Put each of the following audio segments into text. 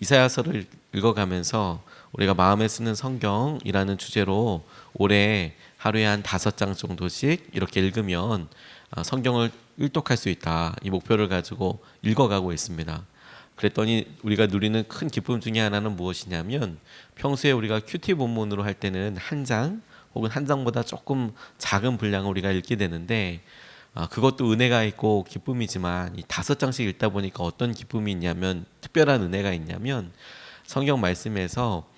이사야서를 읽어가면서 우리가 마음에 쓰는 성경이라는 주제로 올해 하루에 한 다섯 장 정도씩 이렇게 읽으면 아, 성경을 일독할 수 있다 이 목표를 가지고 읽어가고 있습니다. 그랬더니 우리가 누리는 큰 기쁨 중에 하나는 무엇이냐면 평소에 우리가 큐티 본문으로 할 때는 한 장 혹은 한 장보다 조금 작은 분량을 우리가 읽게 되는데 아, 그것도 은혜가 있고 기쁨이지만 이 다섯 장씩 읽다 보니까 어떤 기쁨이 있냐면 특별한 은혜가 있냐면 성경 말씀에서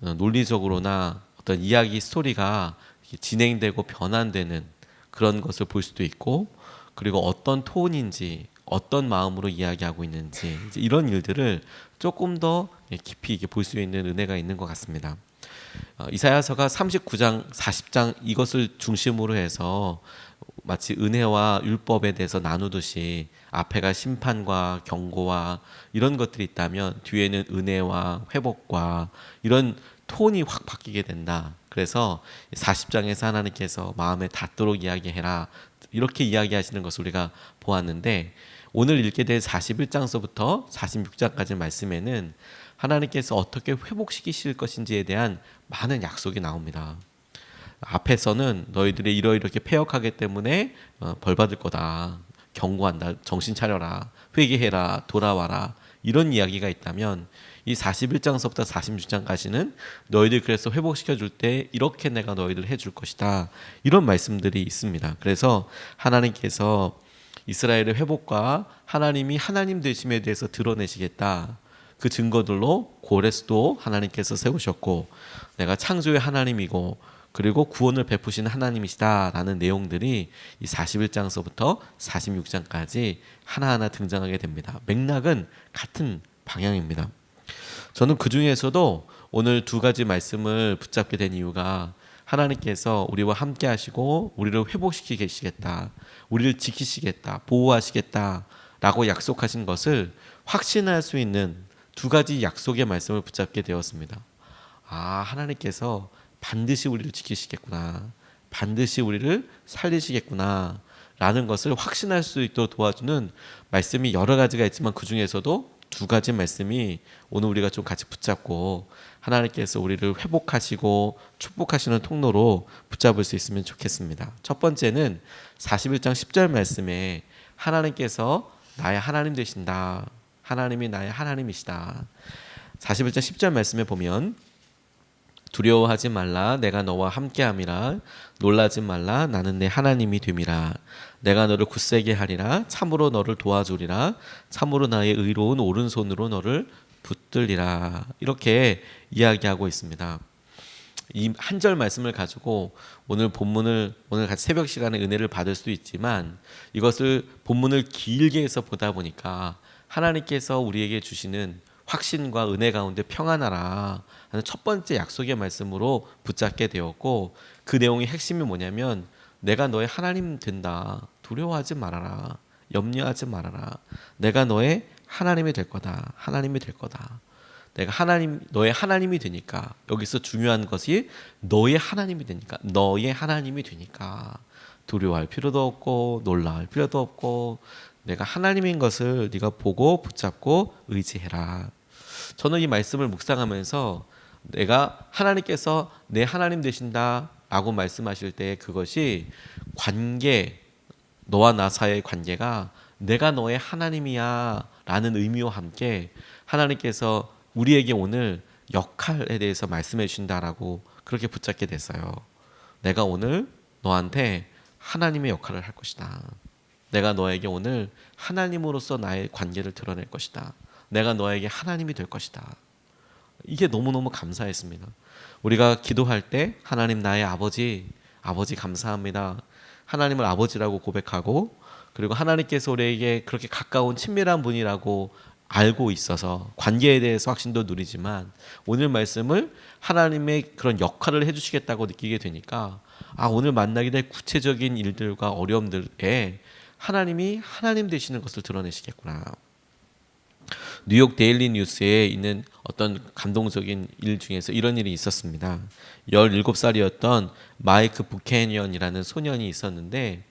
어, 논리적으로나 어떤 이야기 스토리가 진행되고 변환되는 그런 것을 볼 수도 있고 그리고 어떤 톤인지 어떤 마음으로 이야기하고 있는지 이런 일들을 조금 더 깊이 볼 수 있는 은혜가 있는 것 같습니다. 어, 이사야서가 39장, 40장 이것을 중심으로 해서 마치 은혜와 율법에 대해서 나누듯이 앞에가 심판과 경고와 이런 것들이 있다면 뒤에는 은혜와 회복과 이런 톤이 확 바뀌게 된다. 그래서 40장에서 하나님께서 마음에 닿도록 이야기해라. 이렇게 이야기하시는 것을 우리가 보았는데 오늘 읽게 될 41장서부터 46장까지 말씀에는 하나님께서 어떻게 회복시키실 것인지에 대한 많은 약속이 나옵니다. 앞에서는 너희들이 이러이렇게 폐역하기 때문에 어, 벌 받을 거다. 경고한다. 정신 차려라. 회개해라. 돌아와라. 이런 이야기가 있다면 이 41장서부터 46장까지는 너희들 그래서 회복시켜 줄 때 이렇게 내가 너희들 해줄 것이다. 이런 말씀들이 있습니다. 그래서 하나님께서 이스라엘의 회복과 하나님이 하나님 되심에 대해서 드러내시겠다. 그 증거들로 고레스도 하나님께서 세우셨고 내가 창조의 하나님이고 그리고 구원을 베푸시는 하나님이시다라는 내용들이 이 41장서부터 46장까지 하나하나 등장하게 됩니다. 맥락은 같은 방향입니다. 저는 그 중에서도 오늘 두 가지 말씀을 붙잡게 된 이유가 하나님께서 우리와 함께 하시고 우리를 회복시키게 계시겠다. 우리를 지키시겠다. 보호하시겠다. 라고 약속하신 것을 확신할 수 있는 두 가지 약속의 말씀을 붙잡게 되었습니다. 아, 하나님께서 반드시 우리를 지키시겠구나. 반드시 우리를 살리시겠구나. 라는 것을 확신할 수 있도록 도와주는 말씀이 여러 가지가 있지만 그 중에서도 두 가지 말씀이 오늘 우리가 좀 같이 붙잡고 하나님께서 우리를 회복하시고 축복하시는 통로로 붙잡을 수 있으면 좋겠습니다. 첫 번째는 41장 10절 말씀에 하나님께서 나의 하나님 되신다. 하나님이 나의 하나님이시다. 41장 10절 말씀에 보면 두려워하지 말라. 내가 너와 함께함이라. 놀라지 말라. 나는 내 하나님이 됨이라. 내가 너를 굳세게 하리라. 참으로 너를 도와주리라. 참으로 나의 의로운 오른손으로 너를 붙들리라. 이렇게 이야기하고 있습니다. 이 한 절 말씀을 가지고 오늘 본문을 오늘 같이 새벽 시간에 은혜를 받을 수 있지만 이것을 본문을 길게 해서 보다 보니까 하나님께서 우리에게 주시는 확신과 은혜 가운데 평안하라 하는 첫 번째 약속의 말씀으로 붙잡게 되었고 그 내용의 핵심이 뭐냐면 내가 너의 하나님 된다. 두려워하지 말아라. 염려하지 말아라. 내가 너의 하나님이 될 거다. 하나님이 될 거다. 내가 하나님 너의 하나님이 되니까 여기서 중요한 것이 너의 하나님이 되니까 너의 하나님이 되니까 두려워할 필요도 없고 놀라할 필요도 없고 내가 하나님인 것을 네가 보고 붙잡고 의지해라. 저는 이 말씀을 묵상하면서 내가 하나님께서 내 하나님 되신다라고 말씀하실 때 그것이 관계 너와 나 사이의 관계가 내가 너의 하나님이야라는 의미와 함께 하나님께서 우리에게 오늘 역할에 대해서 말씀해 주신다라고 그렇게 붙잡게 됐어요. 내가 오늘 너한테 하나님의 역할을 할 것이다. 내가 너에게 오늘 하나님으로서 나의 관계를 드러낼 것이다. 내가 너에게 하나님이 될 것이다. 이게 너무너무 감사했습니다. 우리가 기도할 때 하나님 나의 아버지, 아버지 감사합니다. 하나님을 아버지라고 고백하고 그리고 하나님께서 우리에게 그렇게 가까운 친밀한 분이라고 알고 있어서 관계에 대해서 확신도 누리지만 오늘 말씀을 하나님의 그런 역할을 해주시겠다고 느끼게 되니까 아 오늘 만나게 될 구체적인 일들과 어려움들에 하나님이 하나님 되시는 것을 드러내시겠구나. 뉴욕 데일리 뉴스에 있는 어떤 감동적인 일 중에서 이런 일이 있었습니다. 17살이었던 마이크 부캐니언이라는 소년이 있었는데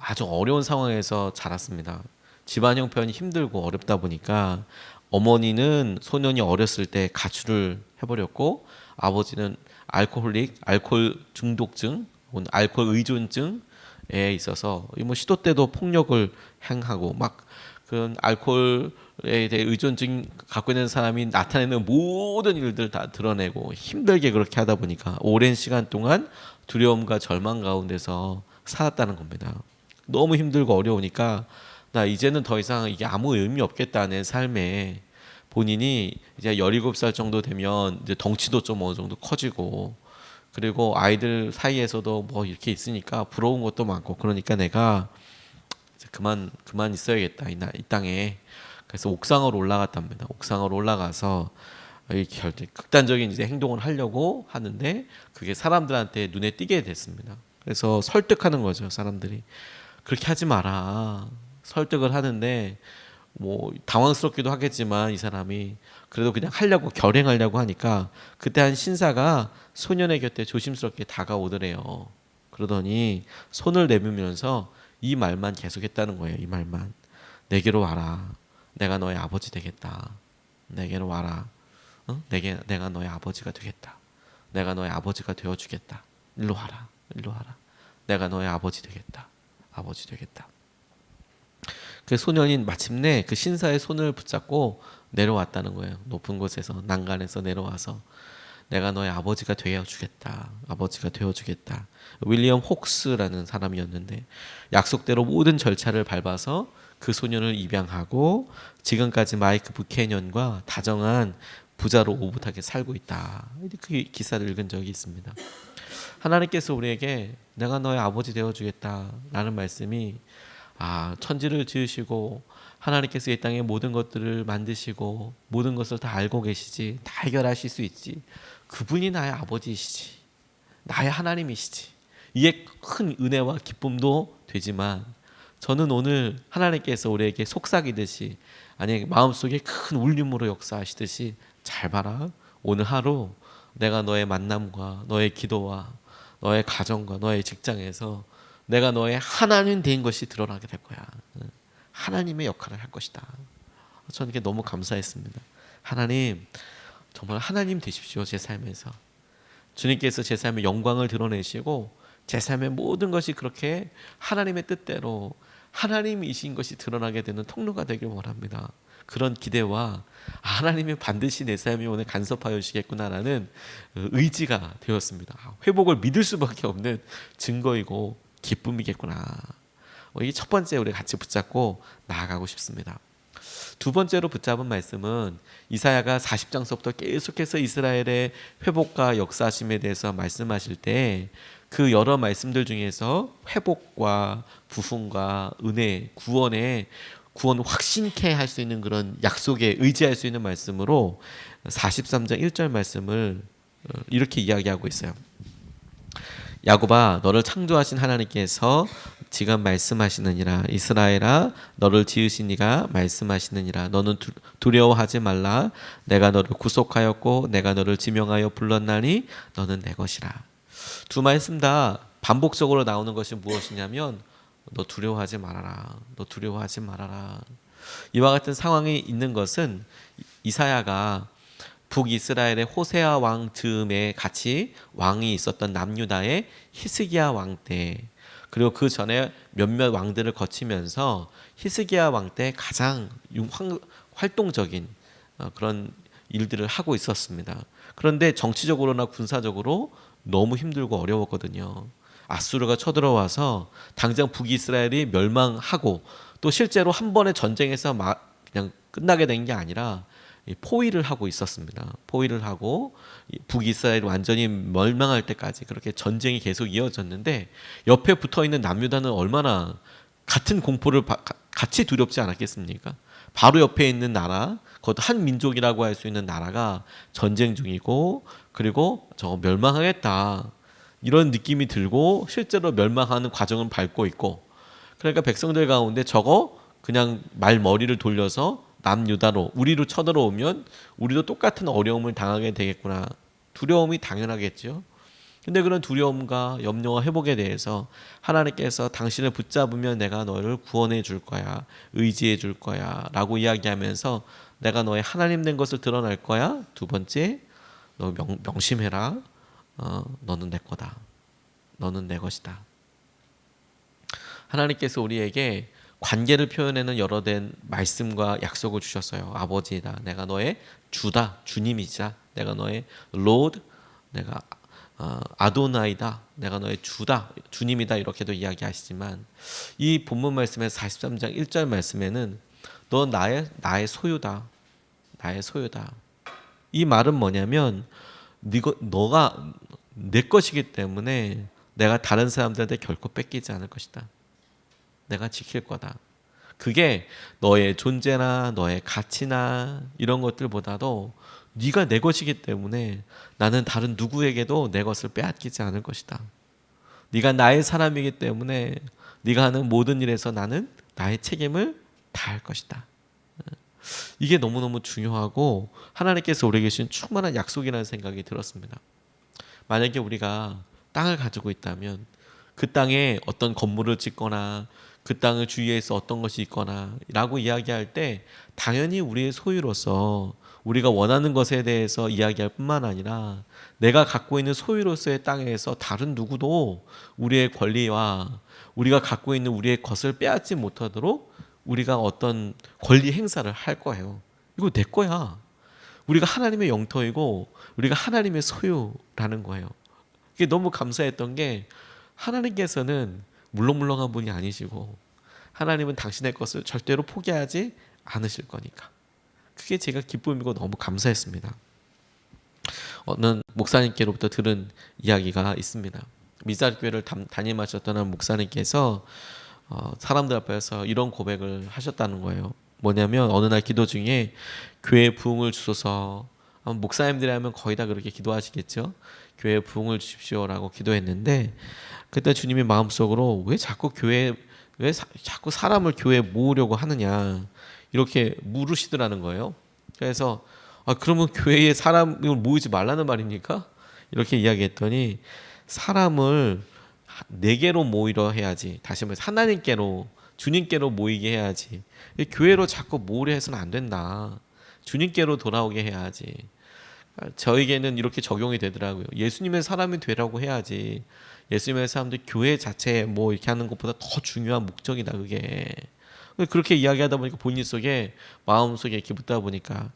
아주 어려운 상황에서 자랐습니다. 집안 형편이 힘들고 어렵다 보니까 어머니는 소년이 어렸을 때 가출을 해버렸고 아버지는 알코올릭, 알코올 중독증, 알코올 의존증에 있어서 이뭐 시도 때도 폭력을 행하고 막 그런 알코올 에 대해 의존증 갖고 있는 사람이 나타내는 모든 일들 다 드러내고 힘들게 그렇게 하다 보니까 오랜 시간 동안 두려움과 절망 가운데서 살았다는 겁니다. 너무 힘들고 어려우니까 나 이제는 더 이상 이게 아무 의미 없겠다는 삶에 본인이 이제 17살 정도 되면 이제 덩치도 좀 어느 정도 커지고 그리고 아이들 사이에서도 뭐 이렇게 있으니까 부러운 것도 많고 그러니까 내가 그만 그만 있어야겠다 이, 나, 이 땅에 그래서 옥상으로 올라갔답니다. 옥상으로 올라가서 이 결대 극단적인 이제 행동을 하려고 하는데 그게 사람들한테 눈에 띄게 됐습니다. 그래서 설득하는 거죠 사람들이 그렇게 하지 마라 설득을 하는데 뭐 당황스럽기도 하겠지만 이 사람이 그래도 그냥 하려고 결행하려고 하니까 그때 한 신사가 소년의 곁에 조심스럽게 다가오더래요. 그러더니 손을 내밀면서 이 말만 계속했다는 거예요. 이 말만 내게로 와라. 내가 너의 아버지 되겠다. 내게로 와라. 응? 내게 내가 너의 아버지가 되겠다. 내가 너의 아버지가 되어 주겠다. 일로 와라. 일로 와라. 내가 너의 아버지 되겠다. 아버지 되겠다. 그 소년이 마침내 그 신사의 손을 붙잡고 내려왔다는 거예요. 높은 곳에서 난간에서 내려와서 내가 너의 아버지가 되어 주겠다. 아버지가 되어 주겠다. 윌리엄 혹스라는 사람이었는데 약속대로 모든 절차를 밟아서 그 소년을 입양하고 지금까지 마이크 부캐년과 다정한 부자로 오붓하게 살고 있다. 그 기사를 읽은 적이 있습니다. 하나님께서 우리에게 내가 너의 아버지 되어 주겠다라는 말씀이 아, 천지를 지으시고 하나님께서 이 땅의 모든 것들을 만드시고 모든 것을 다 알고 계시지 다 해결하실 수 있지 그분이 나의 아버지이시지 나의 하나님이시지 이게 큰 은혜와 기쁨도 되지만 저는 오늘 하나님께서 우리에게 속삭이듯이 아니 마음속에 큰 울림으로 역사하시듯이 잘 봐라 오늘 하루 내가 너의 만남과 너의 기도와 너의 가정과 너의 직장에서 내가 너의 하나님 된 것이 드러나게 될 거야. 하나님의 역할을 할 것이다. 저는 이게 너무 감사했습니다. 하나님 정말 하나님 되십시오 제 삶에서 주님께서 제 삶의 영광을 드러내시고 제 삶의 모든 것이 그렇게 하나님의 뜻대로 하나님이신 것이 드러나게 되는 통로가 되길 원합니다. 그런 기대와 아, 하나님이 반드시 내 삶이 오늘 간섭하여 주시겠구나라는 의지가 되었습니다. 회복을 믿을 수밖에 없는 증거이고 기쁨이겠구나. 어, 이게 첫 번째 우리 같이 붙잡고 나아가고 싶습니다. 두 번째로 붙잡은 말씀은 이사야가 40장서부터 계속해서 이스라엘의 회복과 역사심에 대해서 말씀하실 때 그 여러 말씀들 중에서 회복과 부흥과 은혜, 구원의 구원 확신케 할 수 있는 그런 약속에 의지할 수 있는 말씀으로 43장 1절 말씀을 어, 이렇게 이야기하고 있어요. 야곱아 너를 창조하신 하나님께서 지금 말씀하시느니라. 이스라엘아 너를 지으신 이가 말씀하시느니라. 너는 두, 두려워하지 말라. 내가 너를 구속하였고 내가 너를 지명하여 불렀나니 너는 내 것이라. 두 말씀 다 반복적으로 나오는 것이 무엇이냐면 너 두려워하지 말아라. 너 두려워하지 말아라. 이와 같은 상황이 있는 것은 이사야가 북이스라엘의 호세아 왕 즈음에 같이 왕이 있었던 남유다의 히스기야 왕 때 그리고 그 전에 몇몇 왕들을 거치면서 히스기야 왕 때 가장 활동적인 어, 그런 일들을 하고 있었습니다. 그런데 정치적으로나 군사적으로 너무 힘들고 어려웠거든요. 아수르가 쳐들어와서 당장 북이스라엘이 멸망하고 또 실제로 한 번의 전쟁에서 막 그냥 끝나게 된 게 아니라 포위를 하고 있었습니다. 포위를 하고 북이스라엘 완전히 멸망할 때까지 그렇게 전쟁이 계속 이어졌는데 옆에 붙어 있는 남유다는 얼마나 같은 공포를 같이 두렵지 않았겠습니까? 바로 옆에 있는 나라, 그것도 한 민족이라고 할 수 있는 나라가 전쟁 중이고 그리고 저 멸망하겠다 이런 느낌이 들고 실제로 멸망하는 과정을 밟고 있고 그러니까 백성들 가운데 저거 그냥 말 머리를 돌려서 남유다로 우리로 쳐들어오면 우리도 똑같은 어려움을 당하게 되겠구나. 두려움이 당연하겠죠. 근데 그런 두려움과 염려와 회복에 대해서 하나님께서 당신을 붙잡으면 내가 너를 구원해 줄 거야. 의지해 줄 거야. 라고 이야기하면서 내가 너의 하나님 된 것을 드러날 거야. 두 번째, 너 명, 명심해라. 어, 너는 내 거다. 너는 내 것이다. 하나님께서 우리에게 관계를 표현하는 여러 된 말씀과 약속을 주셨어요. 아버지다. 내가 너의 주다. 주님이자. 내가 너의 로드. 내가 어, 아도나이다. 내가 너의 주다. 주님이다. 이렇게도 이야기하시지만 이 본문 말씀에서 43장 1절 말씀에는 너 나의 나의 소유다. 나의 소유다. 이 말은 뭐냐면 네가 너가 내 것이기 때문에 내가 다른 사람들한테 결코 뺏기지 않을 것이다. 내가 지킬 거다. 그게 너의 존재나 너의 가치나 이런 것들보다도 네가 내 것이기 때문에 나는 다른 누구에게도 내 것을 빼앗기지 않을 것이다. 네가 나의 사람이기 때문에 네가 하는 모든 일에서 나는 나의 책임을 다할 것이다. 이게 너무너무 중요하고 하나님께서 우리에게 주신 충만한 약속이라는 생각이 들었습니다. 만약에 우리가 땅을 가지고 있다면 그 땅에 어떤 건물을 짓거나 그 땅을 주위에서 어떤 것이 있거나 라고 이야기할 때 당연히 우리의 소유로서 우리가 원하는 것에 대해서 이야기할 뿐만 아니라 내가 갖고 있는 소유로서의 땅에서 다른 누구도 우리의 권리와 우리가 갖고 있는 우리의 것을 빼앗지 못하도록 우리가 어떤 권리 행사를 할 거예요. 이거 내 거야. 우리가 하나님의 영토이고 우리가 하나님의 소유라는 거예요. 이게 너무 감사했던 게 하나님께서는 물렁물렁한 분이 아니시고 하나님은 당신의 것을 절대로 포기하지 않으실 거니까. 그게 제가 기쁨이고 너무 감사했습니다. 어느 목사님께로부터 들은 이야기가 있습니다. 미사리 교회를 담임하셨던 한 목사님께서 어, 사람들 앞에서 이런 고백을 하셨다는 거예요. 뭐냐면 어느 날 기도 중에 교회 부흥을 주소서 목사님들이 하면 거의 다 그렇게 기도하시겠죠. 교회 부흥을 주십시오라고 기도했는데 그때 주님이 마음속으로 왜 자꾸 교회 왜 사, 자꾸 사람을 교회에 모으려고 하느냐 이렇게 물으시더라는 거예요. 그래서 아 그러면 교회에 사람을 모이지 말라는 말입니까? 이렇게 이야기했더니 사람을 네 개로 모이려 해야지. 다시 말해서 하나님께로 주님께로 모이게 해야지. 교회로 자꾸 모으려 해서는 안 된다. 주님께로 돌아오게 해야지. 저에게는 이렇게 적용이 되더라고요. 예수님의 사람이 되라고 해야지. 예수님의 사람들 교회 자체에 뭐 이렇게 하는 것보다 더 중요한 목적이다 그게. 그렇게 이야기하다 보니까 본인 속에 마음 속에 이렇게 묻다 보니까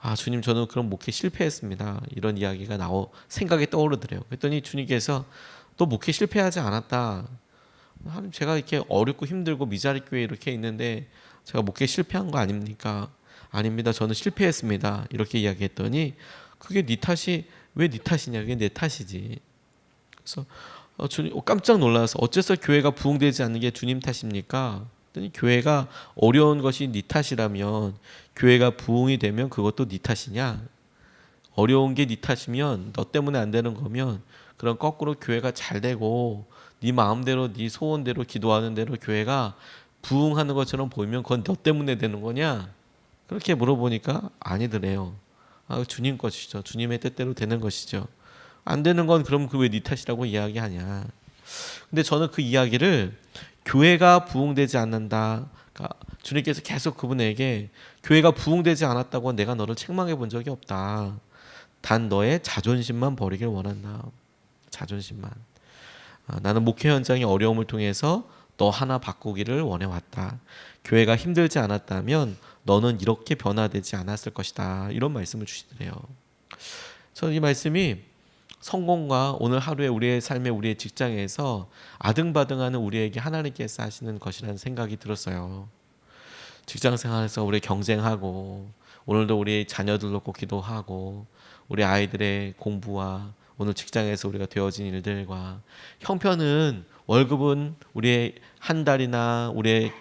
아 주님 저는 그런 목회 실패했습니다. 이런 이야기가 나오 생각이 떠오르더래요. 그랬더니 주님께서 또 목회 실패하지 않았다. 하나님 제가 이렇게 어렵고 힘들고 미자리 교회 이렇게 있는데 제가 목회 실패한 거 아닙니까? 아닙니다. 저는 실패했습니다. 이렇게 이야기했더니 그게 네 탓이 왜 네 탓이냐? 그게 내 탓이지. 그래서 어, 주님 어, 깜짝 놀라서 어째서 교회가 부흥되지 않는 게 주님 탓입니까? 교회가 어려운 것이 네 탓이라면 교회가 부흥이 되면 그것도 네 탓이냐? 어려운 게 네 탓이면 너 때문에 안 되는 거면 그런 거꾸로 교회가 잘 되고 네 마음대로 네 소원대로 기도하는 대로 교회가 부흥하는 것처럼 보이면 그건 너 때문에 되는 거냐? 그렇게 물어보니까 아니더래요. 아, 주님 것이죠. 주님의 뜻대로 되는 것이죠. 안 되는 건 그럼 그 왜 네 탓이라고 이야기하냐? 근데 저는 그 이야기를 교회가 부흥되지 않는다. 그러니까 주님께서 계속 그분에게 교회가 부흥되지 않았다고 내가 너를 책망해 본 적이 없다. 단 너의 자존심만 버리길 원한다. 자존심만. 아, 나는 목회 현장의 어려움을 통해서 너 하나 바꾸기를 원해 왔다. 교회가 힘들지 않았다면 너는 이렇게 변화되지 않았을 것이다. 이런 말씀을 주시더래요. 저는 이 말씀이 성공과 오늘 하루의 우리의 삶의 우리의 직장에서 아등바등하는 우리에게 하나님께서 하시는 것이라는 생각이 들었어요. 직장 생활에서 우리 경쟁하고 오늘도 우리 자녀들 놓고 기도하고 우리 아이들의 공부와 오늘 직장에서 우리가 되어진 일들과 형편은 월급은 우리의 한 달이나 우리의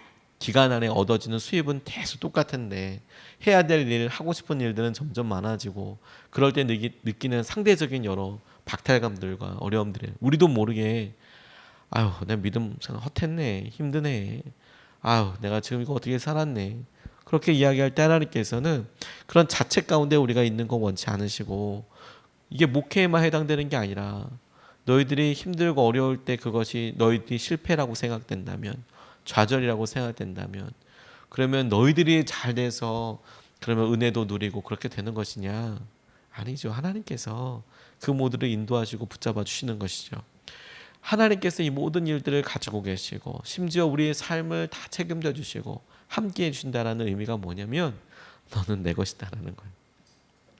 기간 안에 얻어지는 수입은 계속 똑같은데 해야 될 일, 하고 싶은 일들은 점점 많아지고 그럴 때 느끼, 는 상대적인 여러 박탈감들과 어려움들에 우리도 모르게 아유 내 믿음 생각 헛했네 힘드네. 아유 내가 지금 이거 어떻게 살았네. 그렇게 이야기할 때 하나님께서는 그런 자책 가운데 우리가 있는 거 원치 않으시고 이게 목회에만 해당되는 게 아니라 너희들이 힘들고 어려울 때 그것이 너희들이 실패라고 생각된다면 좌절이라고 생각된다면 그러면 너희들이 잘 돼서 그러면 은혜도 누리고 그렇게 되는 것이냐? 아니죠. 하나님께서 그 모두를 인도하시고 붙잡아 주시는 것이죠. 하나님께서 이 모든 일들을 가지고 계시고 심지어 우리의 삶을 다 책임져 주시고 함께 해 주신다라는 의미가 뭐냐면 너는 내 것이다라는 거예요.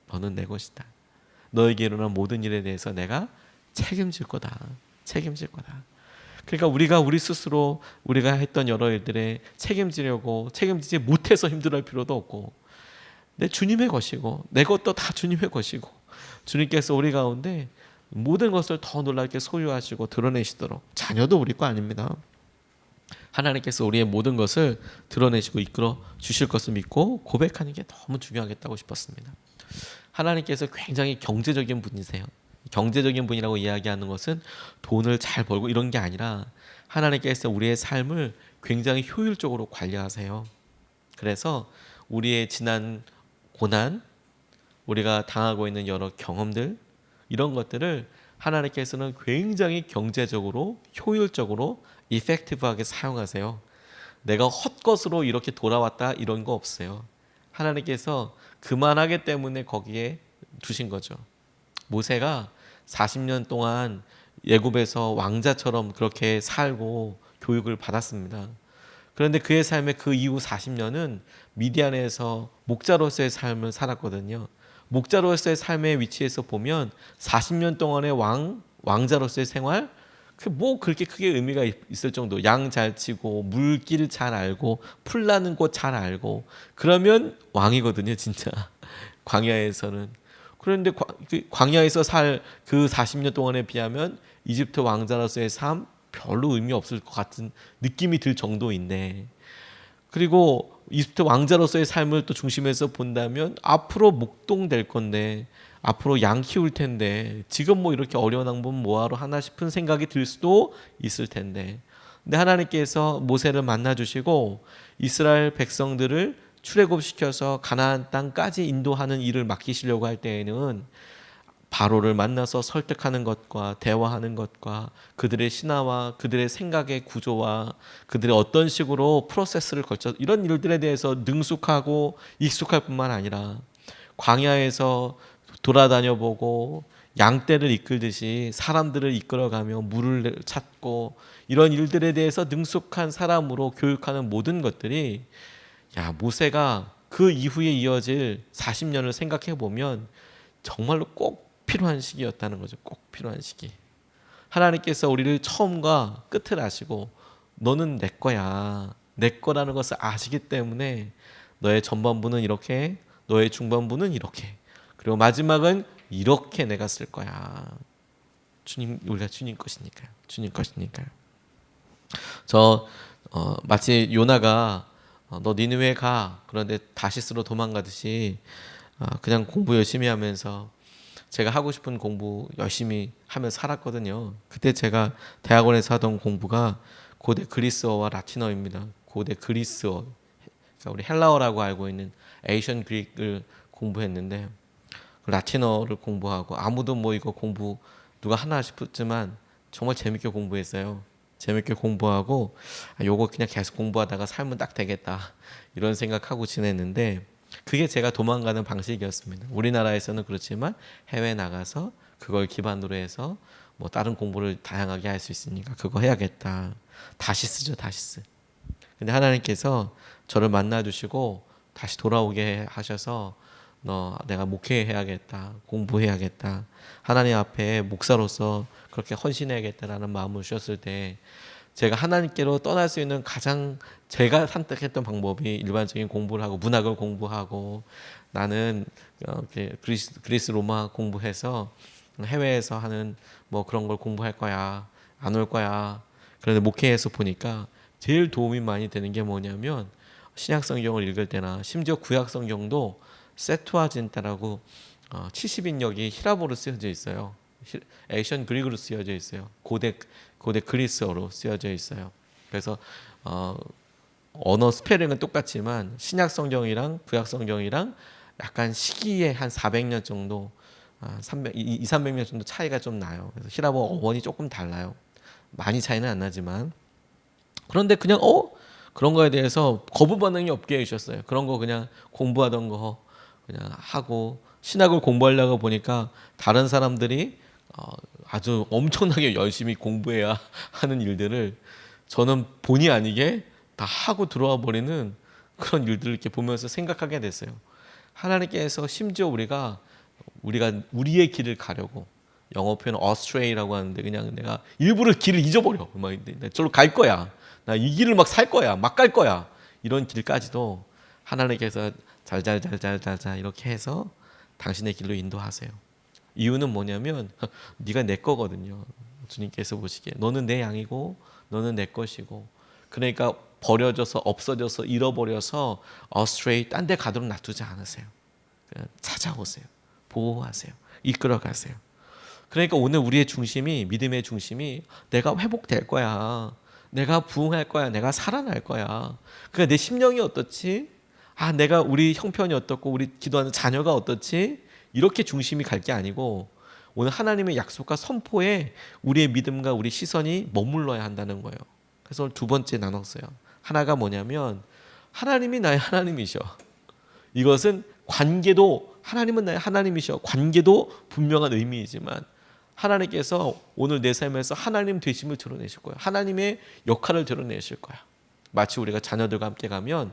너는 내 것이다. 너에게 일어난 모든 일에 대해서 내가 책임질 거다. 책임질 거다. 그러니까 우리가 우리 스스로 우리가 했던 여러 일들에 책임지려고 책임지지 못해서 힘들어할 필요도 없고 내 주님의 것이고 내 것도 다 주님의 것이고 주님께서 우리 가운데 모든 것을 더 놀랍게 소유하시고 드러내시도록 자녀도 우리 거 아닙니다. 하나님께서 우리의 모든 것을 드러내시고 이끌어 주실 것을 믿고 고백하는 게 너무 중요하겠다고 싶었습니다. 하나님께서 굉장히 경제적인 분이세요. 경제적인 분이라고 이야기하는 것은 돈을 잘 벌고 이런 게 아니라 하나님께서 우리의 삶을 굉장히 효율적으로 관리하세요. 그래서 우리의 지난 고난, 우리가 당하고 있는 여러 경험들 이런 것들을 하나님께서는 굉장히 경제적으로 효율적으로 이펙티브하게 사용하세요. 내가 헛것으로 이렇게 돌아왔다 이런 거 없어요. 하나님께서 그만하기 때문에 거기에 두신 거죠. 모세가 40년 동안 예굽에서 왕자처럼 그렇게 살고 교육을 받았습니다. 그런데 그의 삶의 그 이후 40년은 미디안에서 목자로서의 삶을 살았거든요. 목자로서의 삶의 위치에서 보면 40년 동안의 왕 왕자로서의 생활 그뭐 그렇게 크게 의미가 있을 정도 양 잘 치고 물길 잘 알고 풀 나는 곳 잘 알고 그러면 왕이거든요 진짜 광야에서는 그런데 그 광야에서 살 그 40년 동안에 비하면 이집트 왕자로서의 삶 별로 의미 없을 것 같은 느낌이 들 정도인데 그리고 이집트 왕자로서의 삶을 또 중심에서 본다면 앞으로 목동 될 건데 앞으로 양 키울 텐데 지금 뭐 이렇게 어려운 항분 뭐하러 하나 싶은 생각이 들 수도 있을 텐데. 근데 하나님께서 모세를 만나 주시고 이스라엘 백성들을 출애굽시켜서 가나안 땅까지 인도하는 일을 맡기시려고 할 때에는 바로를 만나서 설득하는 것과 대화하는 것과 그들의 신화와 그들의 생각의 구조와 그들의 어떤 식으로 프로세스를 거쳐 이런 일들에 대해서 능숙하고 익숙할 뿐만 아니라 광야에서 돌아다녀 보고 양떼를 이끌듯이 사람들을 이끌어가며 물을 찾고 이런 일들에 대해서 능숙한 사람으로 교육하는 모든 것들이 야 모세가 그 이후에 이어질 40년을 생각해 보면 정말로 꼭 필요한 시기였다는 거죠. 꼭 필요한 시기. 하나님께서 우리를 처음과 끝을 아시고 너는 내 거야. 내 거라는 것을 아시기 때문에 너의 전반부는 이렇게, 너의 중반부는 이렇게, 그리고 마지막은 이렇게 내가 쓸 거야. 주님 우리가 주님 것이니까요. 주님 것이니까요. 저 어, 마치 요나가 어, 너 니느웨 가 그런데 다시스로 도망가듯이 어, 그냥 공부 열심히 하면서 제가 하고 싶은 공부 열심히 하며 살았거든요. 그때 제가 대학원에서 하던 공부가 고대 그리스어와 라틴어입니다. 고대 그리스어, 그러니까 우리 헬라어라고 알고 있는 에이션 그릭을 공부했는데 라틴어를 공부하고 아무도 뭐 이거 공부 누가 하나 싶었지만 정말 재밌게 공부했어요. 재밌게 공부하고 아, 요거 그냥 계속 공부하다가 살면 딱 되겠다 이런 생각하고 지냈는데 그게 제가 도망가는 방식이었습니다. 우리나라에서는 그렇지만 해외 나가서 그걸 기반으로 해서 뭐 다른 공부를 다양하게 할 수 있으니까 그거 해야겠다. 다시 쓰죠, 다시 쓰. 근데 하나님께서 저를 만나 주시고 다시 돌아오게 하셔서 너 내가 목회해야겠다. 공부해야겠다. 하나님 앞에 목사로서 그렇게 헌신해야겠다라는 마음을 주셨을 때 제가 하나님께로 떠날 수 있는 가장 제가 선택했던 방법이 일반적인 공부를 하고 문학을 공부하고 나는 어, 그리스, 그리스 로마 공부해서 해외에서 하는 뭐 그런 걸 공부할 거야 안 올 거야 그런데 목회에서 보니까 제일 도움이 많이 되는 게 뭐냐면 신약 성경을 읽을 때나 심지어 구약 성경도 세투아진타라고 어, 70인역이 히라보로 쓰여져 있어요. 에이션 그리그로 쓰여져 있어요. 고대 고대 그리스어로 쓰여져 있어요. 그래서 어, 언어 스페링은 똑같지만 신약 성경이랑 구약 성경이랑 약간 시기에 한 400년 정도 아, 300, 2, 300명 정도 차이가 좀 나요. 그래서 히라보 어원이 조금 달라요. 많이 차이는 안 나지만 그런데 그냥 어 그런 거에 대해서 거부 반응이 없게 해주셨어요. 그런 거 그냥 공부하던 거 그냥 하고 신학을 공부하려고 보니까 다른 사람들이 어, 아주 엄청나게 열심히 공부해야 하는 일들을 저는 본의 아니게 다 하고 들어와 버리는 그런 일들을 이렇게 보면서 생각하게 됐어요. 하나님께서 심지어 우리가 우리가 우리의 길을 가려고 영어 표현 어스트레이라고 하는데 그냥 내가 일부러 길을 잊어버려. 막 저로 갈 거야. 나 이 길을 막 살 거야. 막 갈 거야. 이런 길까지도 하나님께서 잘잘잘잘잘잘 이렇게 해서 당신의 길로 인도하세요. 이유는 뭐냐면 네가 내 거거든요. 주님께서 보시기에 너는 내 양이고 너는 내 것이고 그러니까 버려져서 없어져서 잃어버려서 어스트레이 딴 데 가도록 놔두지 않으세요. 찾아오세요. 보호하세요. 이끌어 가세요. 그러니까 오늘 우리의 중심이 믿음의 중심이 내가 회복될 거야. 내가 부흥할 거야. 내가 살아날 거야. 그러니까 내 심령이 어떻지? 아, 내가 우리 형편이 어떻고 우리 기도하는 자녀가 어떻지? 이렇게 중심이 갈 게 아니고 오늘 하나님의 약속과 선포에 우리의 믿음과 우리 시선이 머물러야 한다는 거예요. 그래서 두 번째 나눴어요. 하나가 뭐냐면 하나님이 나의 하나님이셔. 이것은 관계도 하나님은 나의 하나님이셔. 관계도 분명한 의미이지만 하나님께서 오늘 내 삶에서 하나님 되심을 드러내실 거예요. 하나님의 역할을 드러내실 거야. 마치 우리가 자녀들과 함께 가면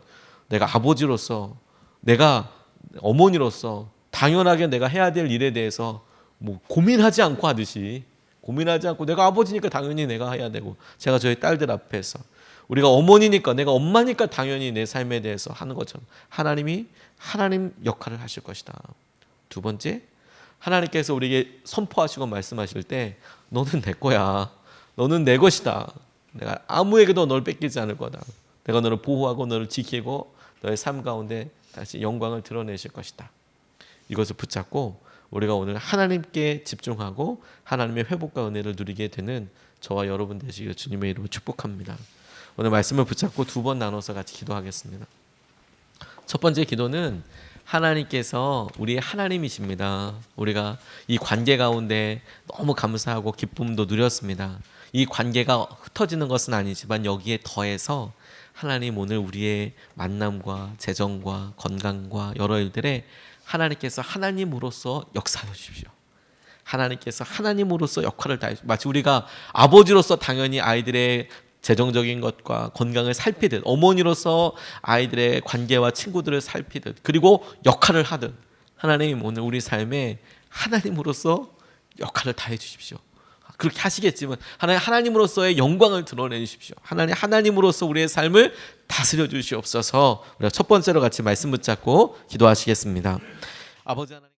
내가 아버지로서 내가 어머니로서 당연하게 내가 해야 될 일에 대해서 뭐 고민하지 않고 하듯이 고민하지 않고 내가 아버지니까 당연히 내가 해야 되고 제가 저희 딸들 앞에서 우리가 어머니니까 내가 엄마니까 당연히 내 삶에 대해서 하는 것처럼 하나님이 하나님 역할을 하실 것이다. 두 번째 하나님께서 우리에게 선포하시고 말씀하실 때 너는 내 거야. 너는 내 것이다. 내가 아무에게도 널 뺏기지 않을 거다. 내가 너를 보호하고 너를 지키고 너의 삶 가운데 다시 영광을 드러내실 것이다. 이것을 붙잡고 우리가 오늘 하나님께 집중하고 하나님의 회복과 은혜를 누리게 되는 저와 여러분 되시길 주님의 이름으로 축복합니다. 오늘 말씀을 붙잡고 두 번 나눠서 같이 기도하겠습니다. 첫 번째 기도는 하나님께서 우리의 하나님이십니다. 우리가 이 관계 가운데 너무 감사하고 기쁨도 누렸습니다. 이 관계가 흩어지는 것은 아니지만 여기에 더해서 하나님 오늘 우리의 만남과 재정과 건강과 여러 일들에 하나님께서 하나님으로서 역사해 주십시오. 하나님께서 하나님으로서 역할을 다해 마치 우리가 아버지로서 당연히 아이들의 재정적인 것과 건강을 살피듯 어머니로서 아이들의 관계와 친구들을 살피듯 그리고 역할을 하듯 하나님 오늘 우리 삶에 하나님으로서 역할을 다해 주십시오. 그렇게 하시겠지만 하나님 하나님으로서의 영광을 드러내 주십시오. 하나님 하나님으로서 우리의 삶을 다스려 주시옵소서. 우리가 첫 번째로 같이 말씀 붙잡고 기도하시겠습니다. 아버지 하나님